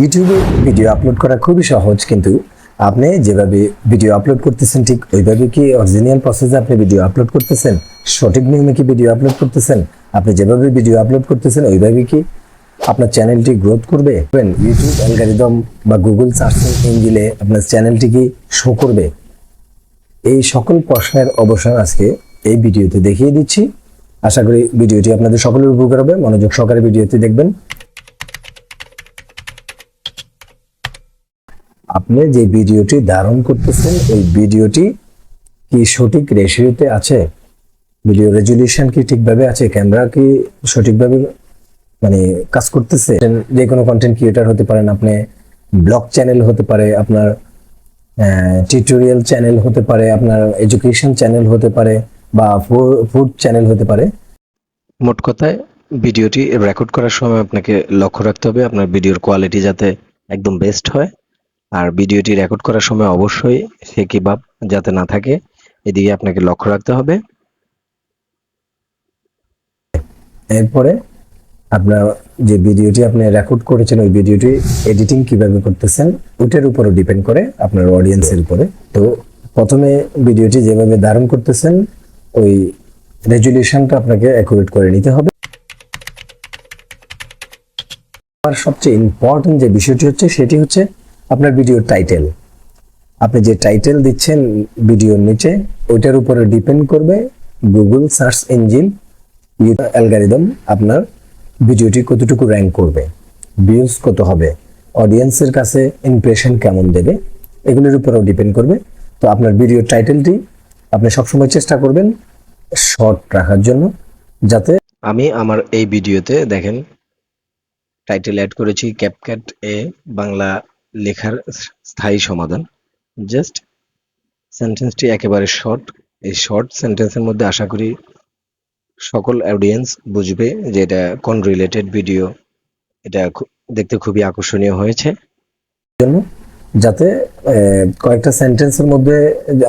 ইউটিউবে video upload করা খুবই সহজ, কিন্তু আপনি যেভাবে ভিডিও আপলোড করতেছেন, ঠিক ওইভাবে কি অরিজিনাল প্রসেসে আপনি ভিডিও আপলোড করতেছেন? সঠিক নিয়মে কি ভিডিও আপলোড করতেছেন? আপনি যেভাবে ভিডিও আপলোড করতেছেন, ওইভাবে কি আপনার চ্যানেলটি গ্রোথ করবে? ইউটিউব অ্যালগারিদম বা গুগল সার্চ ইঞ্জিনে আপনার চ্যানেলটি কি শো করবে? এই সকল প্রশ্নের অবসান আজকে এই ভিডিওতে দেখিয়ে দিচ্ছি। আশা করি ভিডিওটি আপনাদের সকলের উপকার হবে। মনোযোগ সহকারে ভিডিওটি দেখবেন। আপনি যে ভিডিওটি ধারণ করতেছেন ওই ভিডিওটি কি সঠিক রেশিওতে আছে? ভিডিও রেজুলেশন কি ঠিকভাবে আছে? ক্যামেরা কি সঠিকভাবে মানে কাজ করতেছে? যে কোনো কন্টেন্ট ক্রিয়েটার হতে পারেন আপনি ব্লগ চ্যানেল হতে পারে আপনার টিউটোরিয়াল চ্যানেল হতে পারে, আপনার এডুকেশন চ্যানেল হতে পারে বা ফুড চ্যানেল হতে পারে। মোট কথায়, ভিডিওটি রেকর্ড করার সময় আপনাকে লক্ষ্য রাখতে হবে, আপনার ভিডিওর কোয়ালিটি যাতে একদম বেস্ট হয়। আর ভিডিওটি রেকর্ড করার সময় অবশ্যই ফেকি ভাব যাতে না থাকে, এদিকে আপনাকে লক্ষ্য রাখতে হবে। এরপরে আপনার যে ভিডিওটি আপনি রেকর্ড করেছেন, ওই ভিডিওটি এডিটিং কীভাবে করতেছেন, ওইটার উপরও ডিপেন্ড করে আপনার অডিয়েন্সের উপরে। তো প্রথমে ভিডিওটি যেভাবে ধারণ করতেছেন, ওই রেজুলেশনটা আপনাকে অ্যাকুরেট করে নিতে হবে। আর সবচেয়ে ইম্পর্টেন্ট যে বিষয়টি হচ্ছে, সেটি হচ্ছে আপনার ভিডিওর টাইটেল আপনি যে টাইটেল দিচ্ছেন ভিডিওর নিচে, ওইটার উপরে ডিপেন্ড করবে গুগল সার্চ ইঞ্জিন অ্যালগারিদম আপনার ভিডিওটি কতটুকু র্যাঙ্ক করবে ভিউজ কত হবে অডিয়েন্সের কাছে ইমপ্রেশন কেমন দেবে, এগুলোর উপরেও ডিপেন্ড করবে। তো আপনার ভিডিওর টাইটেলটি আপনি সবসময় চেষ্টা করবেন শর্ট রাখার জন্য, যাতে আমি আমার এই ভিডিওতে দেখেন টাইটেল অ্যাড করেছি ক্যাপক্যাট এ বাংলা লেখার স্থায়ী সমাধান। জাস্ট সেন্টেন্সটি একেবারে শর্ট এই শর্ট সেন্টেন্সের মধ্যে আশা করি সকল অডিয়েন্স বুঝবে যে এটা কোন রিলেটেড ভিডিও এটা দেখতে খুবই আকর্ষণীয় হয়েছে। জন্য যাতে কয়েকটা সেন্টেন্সের মধ্যে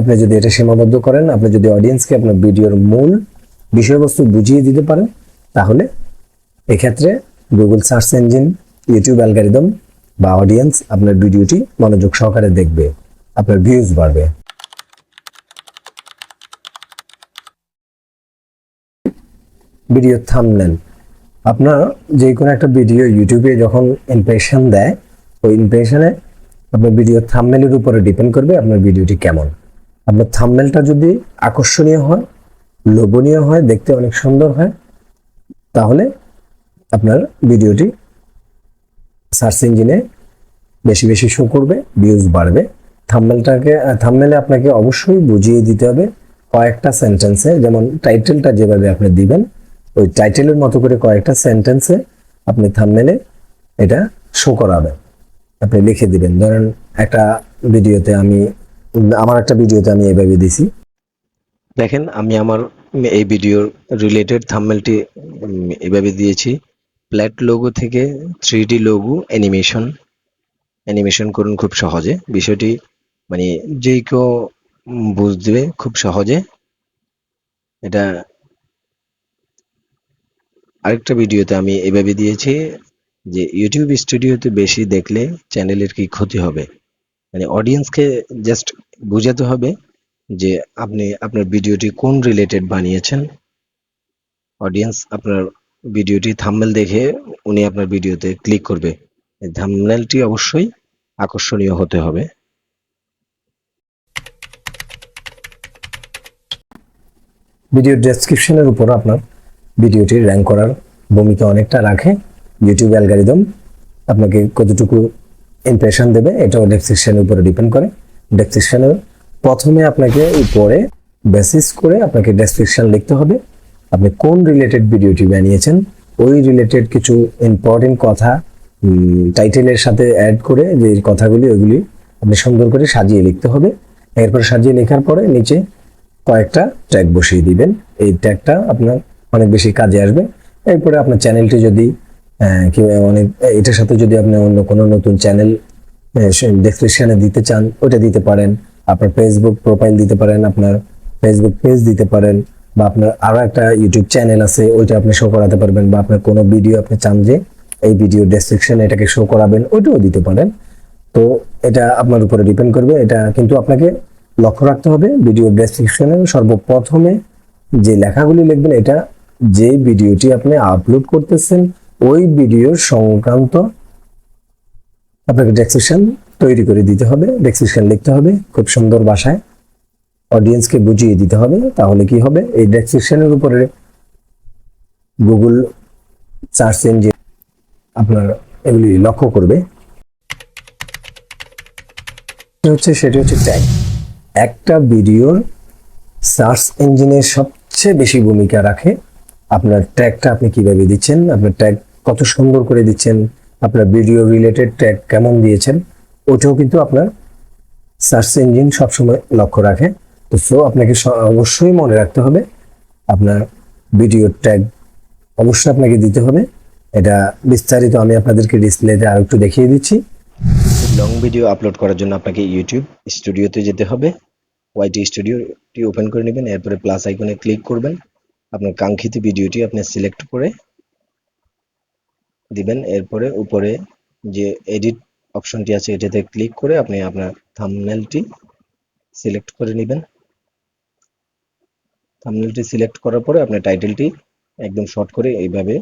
আপনি যদি এটা সীমাবদ্ধ করেন, আপনি যদি অডিয়েন্সকে আপনার ভিডিওর মূল বিষয়বস্তু বুঝিয়ে দিতে পারেন, তাহলে এক্ষেত্রে Google search engine YouTube algorithm বা অডিয়েন্স আপনার ভিডিওটি মনোযোগ সহকারে দেখবে, আপনার ভিউজ বাড়বে। ভিডিও থামনেল আপনার যে কোনো একটা ভিডিও ইউটিউবে যখন ইমপ্রেশন দেয়, ওই ইমপ্রেশনে আপনার ভিডিও থামনেলের উপরে ডিপেন্ড করবে আপনার ভিডিওটি কেমন। আপনার থামনেলটা যদি আকর্ষণীয় হয়, লোভনীয় হয়, দেখতে অনেক সুন্দর হয়, তাহলে আপনার ভিডিওটি সার্চ ইঞ্জিনে বেশি বেশি শো করবে ভিউজ বাড়বে। থামনেলটাকে থামনেলে আপনাকে অবশ্যই বুঝিয়ে দিতে হবে কয়েকটা সেন্টেন্সে যেমন টাইটেলটা যেভাবে আপনি দিবেন, ওই টাইটেলের মতো করে কয়েকটা সেন্টেন্সে আপনি থামনেলে এটা শো করাবেন আপনি লিখে দিবেন। ধরেন একটা ভিডিওতে আমি, আমার একটা ভিডিওতে আমি এভাবে দিছি। দেখেন, আমি আমার এই ভিডিওর রিলেটেড থাম্বনেলটি এভাবে দিয়েছি। প্ল্যাট লোগো থেকে three D logo animation animation করুন খুব সহজে। বিষয়টি মানে যে কেউ বুঝবে খুব সহজে। এটা আরেকটা ভিডিওতে আমি এভাবে দিয়েছি যে ইউটিউব স্টুডিওতে বেশি দেখলে চ্যানেলের কি ক্ষতি হবে? মানে অডিয়েন্সকে জাস্ট বোঝাতে হবে যে আপনি আপনার ভিডিওটি কোন রিলেটেড বানিয়েছেন। অডিয়েন্স আপনার ভিডিওটি থাম্বনেল দেখে উনি আপনার ভিডিওতে ক্লিক করবে। এই থাম্বনেলটি অবশ্যই আকর্ষণীয় হতে হবে। ভিডিও ডেসক্রিপশনের উপর আপনার ভিডিওটি র্যাঙ্ক করার ভূমিকা অনেকটা রাখে। ইউটিউব অ্যালগারিদম আপনাকে কতটুকু ইমপ্রেশন দেবে এটাও ডেসক্রিপশনের উপরে ডিপেন্ড করে। ডেসক্রিপশনের প্রথমে আপনাকে উপরে বেসিস করে আপনাকে ডেসক্রিপশন লিখতে হবে। আপনি কোন রিলেটেড ভিডিওটি বানিয়েছেন ওই রিলেটেড কিছু ইম্পর্টেন্ট কথা টাইটেলের সাথে অ্যাড করে যে কথাগুলি ওইগুলি আপনি সুন্দর করে সাজিয়ে লিখতে হবে। এরপর সাজিয়ে লেখার পরে নিচে কয়েকটা ট্যাগ বসিয়ে দিবেন। এই ট্যাগটা আপনার অনেক বেশি কাজে আসবে। এরপরে আপনার চ্যানেলটি যদি আহ, অনেক এটার সাথে যদি আপনি অন্য কোনো নতুন চ্যানেল ডেসক্রিপশনে দিতে চান ওটা দিতে পারেন। আপনার ফেসবুক প্রোফাইল দিতে পারেন আপনার ফেসবুক পেজ দিতে পারেন। বা আপনার আরও একটা ইউটিউব চ্যানেল আছে, ওইটা আপনি শো করাতে পারবেন বা আপনার কোনো ভিডিও আপনি চান যে এই ভিডিও ডেসক্রিপশনে এটাকে শো করাবেন, ওইটাও দিতে পারেন। তো এটা আপনার উপরে ডিপেন্ড করবে, এটা কিন্তু আপনাকে লক্ষ্য রাখতে হবে ভিডিও ডেসক্রিপশনে সর্বপ্রথমে যে লেখাগুলি লিখবেন, এটা যে ভিডিওটি আপনি আপলোড করতেছেন, ওই ভিডিও সংক্রান্ত আপনাকে ডেসক্রিপশন তৈরি করে দিতে হবে ডেসক্রিপশন লিখতে হবে খুব সুন্দর ভাষায়। অডিয়েন্সকে বুঝিয়ে দিতে হবে, তাহলে কি হবে? এই ডেসক্রিপশনের উপরে গুগল সার্চ ইঞ্জিন আপনার এগুলি লক্ষ্য করবে। হচ্ছে, সেটি হচ্ছে ট্যাগ একটা ভিডিওর সার্চ ইঞ্জিনের সবচেয়ে বেশি ভূমিকা রাখে। আপনার ট্যাগটা আপনি কীভাবে দিচ্ছেন? আপনার ট্যাগ কত সুন্দর করে দিচ্ছেন? আপনার ভিডিও রিলেটেড ট্যাগ কেমন দিয়েছেন? ওটাও কিন্তু আপনার সার্চ ইঞ্জিন সবসময় লক্ষ্য রাখে। তো সো আপনাকে অবশ্যই মনে রাখতে হবে, আপনার ভিডিও ট্যাগ অবশ্যই আপনাকে দিতে হবে। এটা বিস্তারিত আমি আপনাদেরকে ডিসপ্লেতে আর একটু দেখিয়ে দিচ্ছি। লং ভিডিও আপলোড করার জন্য আপনাকে ইউটিউব স্টুডিওতে যেতে হবে। ওয়াইটি স্টুডিওটি ওপেন করে নেবেন, এরপরে প্লাস আইকনে ক্লিক করবেন। আপনার কাঙ্ক্ষিত ভিডিওটি আপনি সিলেক্ট করে দিবেন। এরপরে উপরে যে এডিট অপশনটি আছে, এটাতে ক্লিক করে আপনি আপনার থাম্বনেলটি সিলেক্ট করে নেবেন। থাম্বনেলটি সিলেক্ট করার পরে আপনার টাইটেলটি একদম শর্ট করে এইভাবে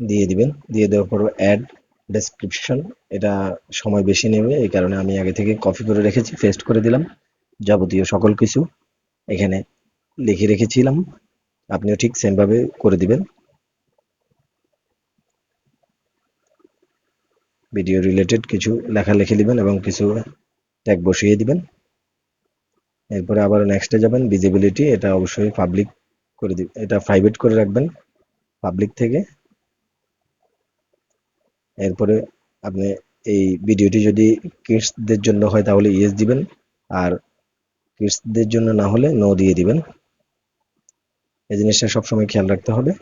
দিয়ে দিবেন। দিয়ে দেওয়ার পর অ্যাড ডেসক্রিপশন এটা সময় বেশি নেবে, এই কারণে আমি আগে থেকে কপি করে রেখেছি পেস্ট করে দিলাম, যাবতীয় সকল কিছু এখানে লিখে রেখেছিলাম। আপনিও ঠিক সেম ভাবে করে দিবেন। ভিডিও রিলেটেড কিছু লেখা লিখে দিবেন এবং কিছু ট্যাগ বসিয়ে দিবেন। এরপরে আবার নেক্সটে যাবেন ভিজিবিলিটি এটা অবশ্যই পাবলিক করে দিবেন এটা প্রাইভেট করে রাখবেন পাবলিক থেকে। এরপরে আপনি এই ভিডিওটি যদি কিডসদের জন্য হয় তাহলে ইয়েস দিবেন, আর কিডসদের জন্য না হলে নো দিয়ে দিবেন। এই জিনিসটা সবসময় খেয়াল রাখতে হবে।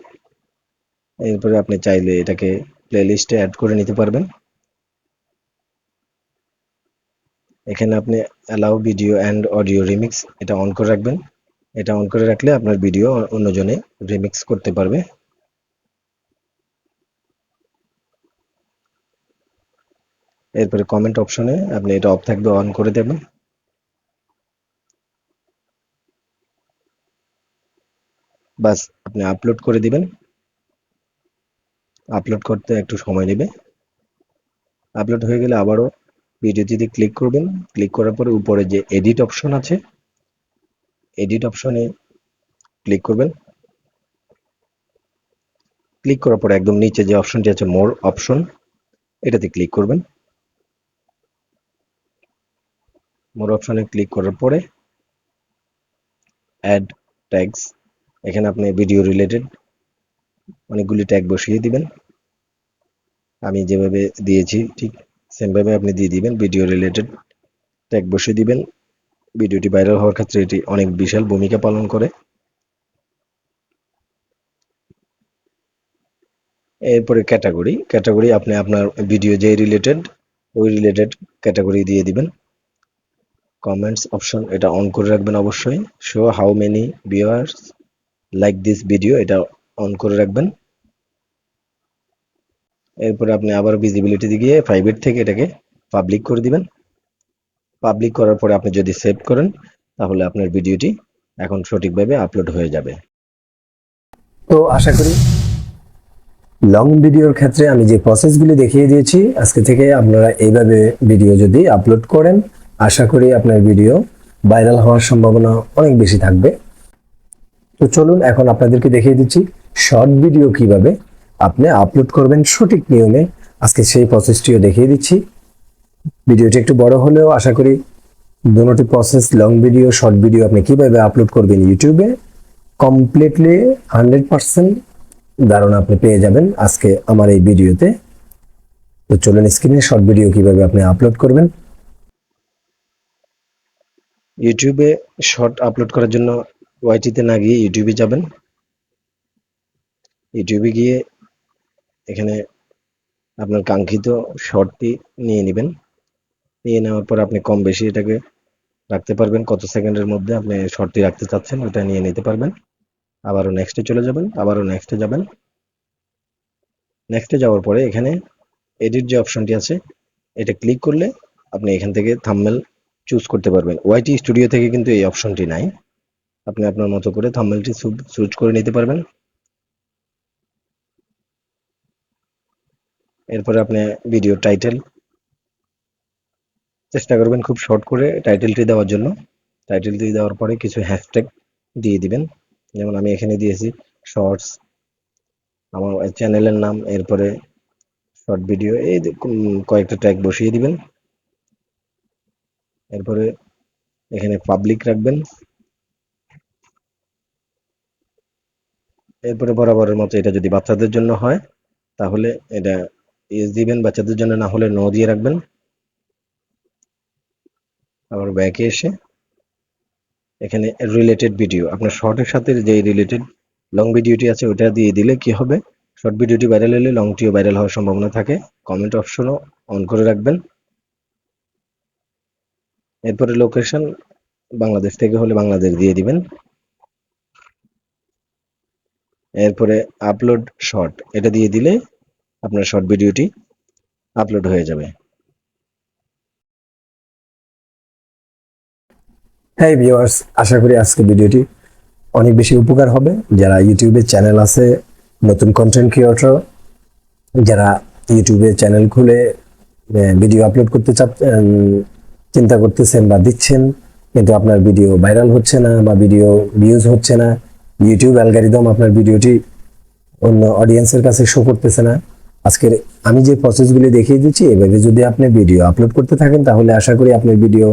এরপরে আপনি চাইলে এটাকে প্লেলিস্টে অ্যাড করে নিতে পারবেন। এখানে আপনি allow video and audio remix এটা অন করে রাখবেন। এটা অন করে রাখলে আপনার ভিডিও অন্যজনে রিমিক্স করতে পারবে। এরপরে কমেন্ট অপশনে আপনি এটা অফ থাকবে অন করে দেবেন। বাস, আপনি আপলোড করে দিবেন। আপলোড করতে একটু সময় নেবে। আপলোড হয়ে গেলে আবারও ভিডিওটিতে ক্লিক করবেন ক্লিক করার পরে উপরে যে এডিট অপশন আছে এডিট অপশনে ক্লিক করবেন। ক্লিক করার পরে একদম নিচে যে অপশনটি আছে মোর অপশন এটাতে ক্লিক করবেন। মোর অপশনে ক্লিক করার পরে অ্যাড ট্যাগস এখানে আপনি ভিডিও রিলেটেড অনেকগুলি ট্যাগ বসিয়ে দিবেন। আমি যেভাবে দিয়েছি, ঠিক সেমভাবে আপনি দিয়ে দিবেন ভিডিও রিলেটেড ট্যাগ বসিয়ে দিবেন। ভিডিওটি ভাইরাল হওয়ার ক্ষেত্রে এটি অনেক বিশাল ভূমিকা পালন করে। এরপরে ক্যাটাগরি ক্যাটাগরি আপনি আপনার ভিডিও যে রিলেটেড ওই রিলেটেড ক্যাটাগরি দিয়ে দিবেন। কমেন্টস অপশন এটা অন করে রাখবেন অবশ্যই। Show how many viewers like this video এটা অন করে রাখবেন। এরপরে আপনি আবার ভিজিবিলিটি গিয়ে প্রাইভেট থেকে এটাকে পাবলিক করে দিবেন। পাবলিক করার পরে আপনি যদি সেভ করেন, তাহলে আপনার ভিডিওটি এখন সঠিকভাবে আপলোড হয়ে যাবে। তো আশা করি লং ভিডিওর ক্ষেত্রে আমি যে প্রসেসগুলি দেখিয়ে দিয়েছি, আজকে থেকে আপনারা এইভাবে ভিডিও যদি আপলোড করেন, আশা করি আপনার ভিডিও ভাইরাল হওয়ার সম্ভাবনা অনেক বেশি থাকবে। তো চলুন এখন আপনাদেরকে দেখিয়ে দিচ্ছি শর্ট ভিডিও কীভাবে আপনি আপলোড করবেন সঠিক নিয়মে। আজকে সেই প্রসেসটিও দেখিয়ে দিচ্ছি। ভিডিওটি একটু বড় হলেও আশা করি দুটি process long video short video আপনি কীভাবে আপলোড করবেন ইউটিউবে কমপ্লিটলি হান্ড্রেড পার্সেন্ট ধারণা আপনি পেয়ে যাবেন আজকে আমার এই ভিডিওতে। তো চলুন স্ক্রিনে শর্ট ভিডিও কীভাবে আপনি আপলোড করবেন। ইউটিউবে শর্ট আপলোড করার জন্য ওয়াইটিতে না গিয়ে ইউটিউবে যাবেন। ইউটিউবে গিয়ে এখানে আপনার কাঙ্ক্ষিত শর্টটি নিয়ে নেবেন। নিয়ে নেওয়ার পর আপনি কম বেশি এটাকে রাখতে পারবেন। কত সেকেন্ডের মধ্যে আপনি শর্টটি রাখতে চাচ্ছেন ওটা নিয়ে নিতে পারবেন। আবারও নেক্সটে চলে যাবেন, আবারও নেক্সটে যাবেন। নেক্সটে যাওয়ার পরে এখানে এডিট যে অপশনটি আছে, এটা ক্লিক করলে আপনি এখান থেকে থাম্বনেল চুজ করতে পারবেন। ওয়াইটি স্টুডিও থেকে কিন্তু এই অপশনটি নাই। আপনি আপনার মতো করে থাম্বনেলটি চুজ করে নিতে পারবেন। এরপরে আপনি ভিডিও টাইটেল চেষ্টা করবেন খুব শর্ট করে টাইটেলটি দেওয়ার জন্য। টাইটেলটি দেওয়ার পরে কিছু হ্যাশট্যাগ দিয়ে দিবেন। যেমন আমি এখানে দিয়েছি শর্টস আমার চ্যানেলের নাম, এরপরে শর্ট ভিডিও এই কয়েকটা ট্যাগ বসিয়ে দিবেন। এরপরে এখানে পাবলিক রাখবেন। এরপরে বরাবরের মতো এটা যদি বাচ্চাদের জন্য হয়, তাহলে এটা ইয়েস দিবেন বাচ্চাদের জন্য, না হলে নো দিয়ে রাখবেন। আবার ব্যাকে এসে এখানে রিলেটেড ভিডিও আপনার শর্টের সাথে যে রিলেটেড লং ভিডিওটি আছে ওটা দিয়ে দিলে কি হবে? শর্ট ভিডিওটি ভাইরাল হলে লংটিও ভাইরাল হওয়ার সম্ভাবনা থাকে। কমেন্ট অপশনও অন করে রাখবেন। এরপরে লোকেশন বাংলাদেশ থেকে হলে বাংলাদেশ দিয়ে দিবেন। এরপরে আপলোড শর্ট এটা দিয়ে দিলে আপনার শর্ট ভিডিওটি আপলোড হয়ে যাবে। হ্যাঁ ভিউয়ার্স আশা করি আজকে ভিডিওটি অনেক বেশি উপকার হবে। যারা ইউটিউবে চ্যানেল আছে, নতুন কন্টেন্ট ক্রিয়েটর যারা ইউটিউবে চ্যানেল খুলে ভিডিও আপলোড করতে চাপ চিন্তা করতেছেন বা দিচ্ছেন, কিন্তু আপনার ভিডিও ভাইরাল হচ্ছে না বা ভিডিও ভিউজ হচ্ছে না ইউটিউব অ্যালগারিদম আপনার ভিডিওটি অন্য অডিয়েন্সের কাছে শো করতেছে না। আজকের আমি যে প্রসেসগুলি দেখিয়ে দিচ্ছি, এভাবে যদি আপনি ভিডিও আপলোড করতে থাকেন, তাহলে আশা করি আপনার ভিডিও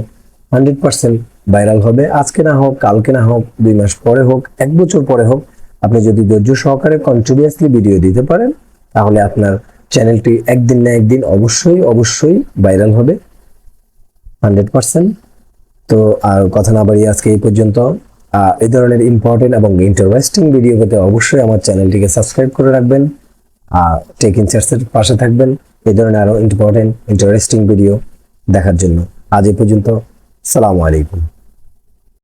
হান্ড্রেড পার্সেন্ট ভাইরাল হবে। আজকে না হোক, কালকে না হোক, দুই মাস পরে হোক, এক বছর পরে হোক, আপনি যদি ধৈর্য সহকারে কন্টিনিউয়াসলি ভিডিও দিতে পারেন, তাহলে আপনার চ্যানেলটি একদিন না একদিন অবশ্যই অবশ্যই ভাইরাল হবে। হান্ড্রেড পার্সেন্ট তো আর কথা না বাড়িয়ে আজকে এই পর্যন্ত। এই ধরনের ইম্পর্টেন্ট এবং ইন্টারেস্টিং ভিডিও পেতে অবশ্যই আমার চ্যানেলটিকে সাবস্ক্রাইব করে রাখবেন। টেক ইনচার্সের পাশে থাকবেন। এই ধরনের আরও ইম্পর্টেন্ট ইন্টারেস্টিং ভিডিও দেখার জন্য। আজ এ পর্যন্ত, সালামু আলাইকুম।